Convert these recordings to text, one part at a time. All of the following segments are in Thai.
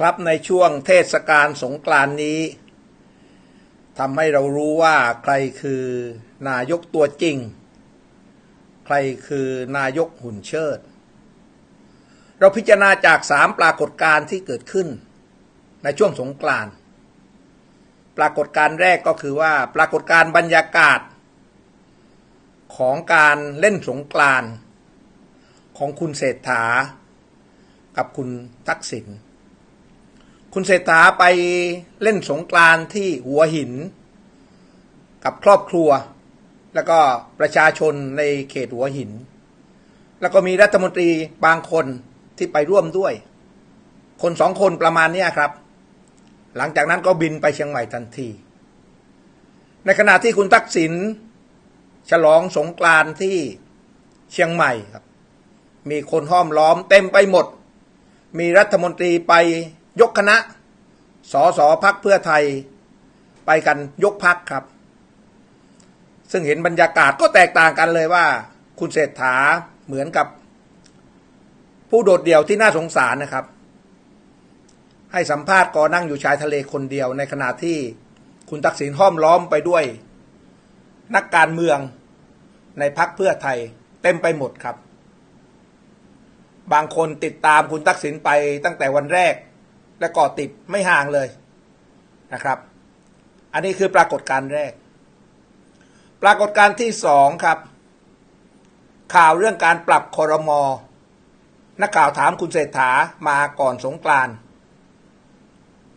ครับในช่วงเทศกาลสงกรานนี้ทำให้เรารู้ว่าใครคือนายกตัวจริง ใครคือนายกหุ่นเชิด เราพิจารณาจากสามปรากฏการณ์ที่เกิดขึ้น ในช่วงสงกรานปรากฏการณ์แรกก็คือว่าปรากฏการณ์บรรยากาศ ของการเล่นสงกรานของคุณเศรษฐา กับคุณทักษิณ คุณเศรษฐาไปเล่นสงกรานที่หัวหิน กับครอบครัว แล้วก็ประชาชนในเขตหัวหิน แล้วก็มีรัฐมนตรีบางคนที่ไปร่วมด้วย คนสองคนประมาณนี้ครับ หลังจากนั้นก็บินไปเชียงใหม่ทันที ในขณะที่คุณทักษิณฉลองสงกรานที่เชียงใหม่ครับ มีคนห้อมล้อมเต็มไปหมด มีรัฐมนตรีไป ยกคณะสสพักเพื่อไทย ไปกันยกพักครับ ซึ่งเห็นบรรยากาศก็แตกต่างกันเลยว่า คุณเศรษฐาเหมือนกับ ผู้โดดเดี่ยวที่น่าสงสารนะครับ ให้สัมภาษณ์กอนั่งอยู่ชายทะเลคนเดียวในขณะที่คุณทักษิณห้อมล้อมไปด้วย นักการเมืองในพักเพื่อไทย เต็มไปหมดครับ บางคนติดตามคุณทักษิณไปตั้งแต่วันแรก และก่อติดไม่ห่างเลยนะครับ อันนี้คือปรากฏการณ์แรก ปรากฏการณ์ที่สองครับ ข่าวเรื่องการปรับคอรมอนักข่าวถามคุณเศรษฐามาก่อนสงกราน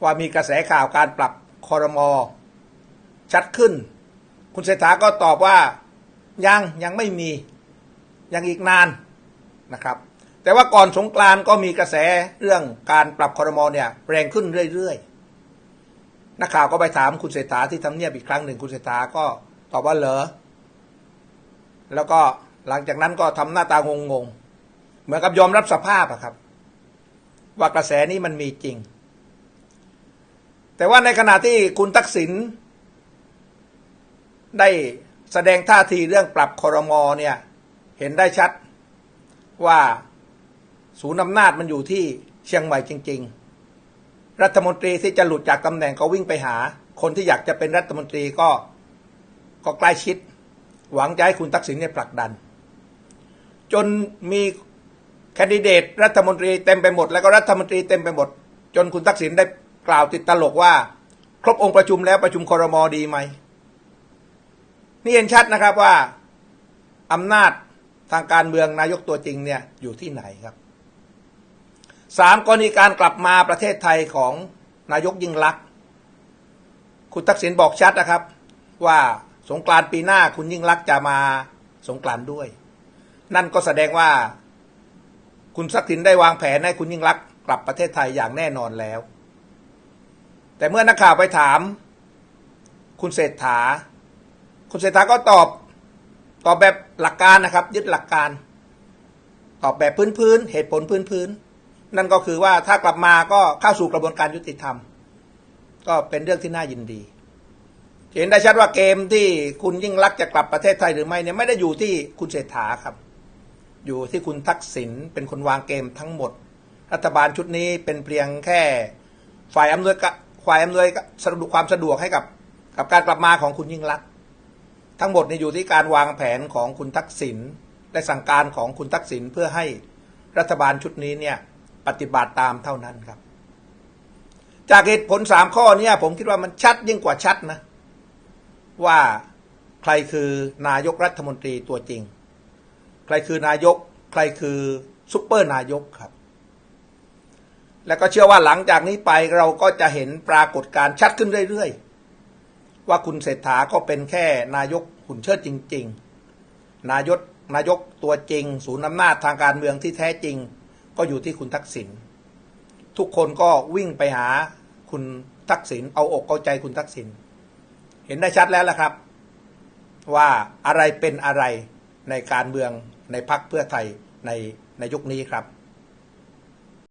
ว่ามีกระแสข่าวการปรับคอรมอชัดขึ้น คุณเศรษฐาก็ตอบว่ายังยังไม่มียังอีกนานนะครับ แต่ว่าก่อนสงกรานก็มีกระแสเรื่องการปรับคอรมอเนี่ยแรงขึ้นเรื่อยๆ นักข่าวก็ไปถามคุณเศรษฐาที่ทำเนียบอีกครั้งหนึ่งคุณเศรษฐาก็ตอบว่าเหรอ แล้วก็หลังจากนั้นก็ทำหน้าตางงๆ เหมือนกับยอมรับสภาพอะครับ ว่ากระแสนี้มันมีจริง แต่ว่าในขณะที่คุณทักษิณได้แสดงท่าทีเรื่องปรับคอรมอเนี่ย เห็นได้ชัดว่า ศูนย์อำนาจมันอยู่ที่เชียงใหม่จริง ๆ รัฐมนตรีที่จะหลุดจากตำแหน่งก็วิ่งไปหา คนที่อยากจะเป็นรัฐมนตรีก็ก็ใกล้ชิด หวังจะให้คุณทักษิณเนี่ยผลักดัน จนมีแคนดิเดตรัฐมนตรีเต็มไปหมด แล้วก็รัฐมนตรีเต็มไปหมด จนคุณทักษิณได้กล่าวติดตลกว่า ครบองค์ประชุมแล้วประชุมคอรมอดีไหมนี่เห็นชัดนะครับว่าอำนาจทางการเมืองนายกตัวจริงเนี่ยอยู่ที่ไหนครับ สามกรณีการกลับมาประเทศไทยของนายกยิ่งลักษณ์คุณทักษิณบอกชัดนะครับ ว่าสงกรานต์ปีหน้าคุณยิ่งลักษณ์จะมาสงกรานต์ด้วย นั่นก็แสดงว่า คุณทักษิณได้วางแผนให้คุณยิ่งลักษณ์กลับประเทศไทยอย่างแน่นอนแล้ว แต่เมื่อนักข่าวไปถาม คุณเศรษฐา คุณเศรษฐาก็ตอบตอบแบบหลักการนะครับ ยึดหลักการ ตอบแบบพื้นๆเหตุผลพื้นๆ นั่นก็คือว่าถ้ากลับมาก็เข้าสู่กระบวนการยุติธรรม ก็เป็นเรื่องที่น่ายินดี เห็นได้ชัดว่าเกมที่คุณยิ่งรักษณ์จะกลับประเทศไทยหรือไม่เนี่ยไม่ได้อยู่ที่คุณเศรษฐาครับ อยู่ที่คุณทักษิณเป็นคนวางเกมทั้งหมด รัฐบาลชุดนี้เป็นเพียงแค่ฝ่ายอำนวยฝ่ายอำนวยสะดวกความสะดวกให้กับกับการกลับมาของคุณยิ่งรักษณ์ทั้งหมดนี่อยู่ที่การวางแผนของคุณทักษิณและสั่งการของคุณทักษิณเพื่อให้รัฐบาลชุดนี้เนี่ย ปฏิบัติตามเท่านั้นครับ จากเหตุผลสามข้อเนี่ยผมคิดว่ามันชัดยิ่งกว่าชัดนะ ว่าใครคือนายกรัฐมนตรีตัวจริง ใครคือนายก ใครคือซุปเปอร์นายกครับ แล้วก็เชื่อว่าหลังจากนี้ไปเราก็จะเห็นปรากฏการณ์ชัดขึ้นเรื่อยๆ ว่าคุณเศรษฐาก็เป็นแค่นายกหุ่นเชิดจริง ๆ นายกนายกตัวจริง ศูนย์อำนาจทางการเมืองที่แท้จริง ก็อยู่ที่คุณทักษิณทุกคนก็วิ่งไปหาคุณทักษิณเอาอกเอาใจคุณทักษิณเห็นได้ชัดแล้วล่ะครับ ว่าอะไรเป็นอะไรในการเมืองในพักเพื่อไทยในในยุคนี้ครับ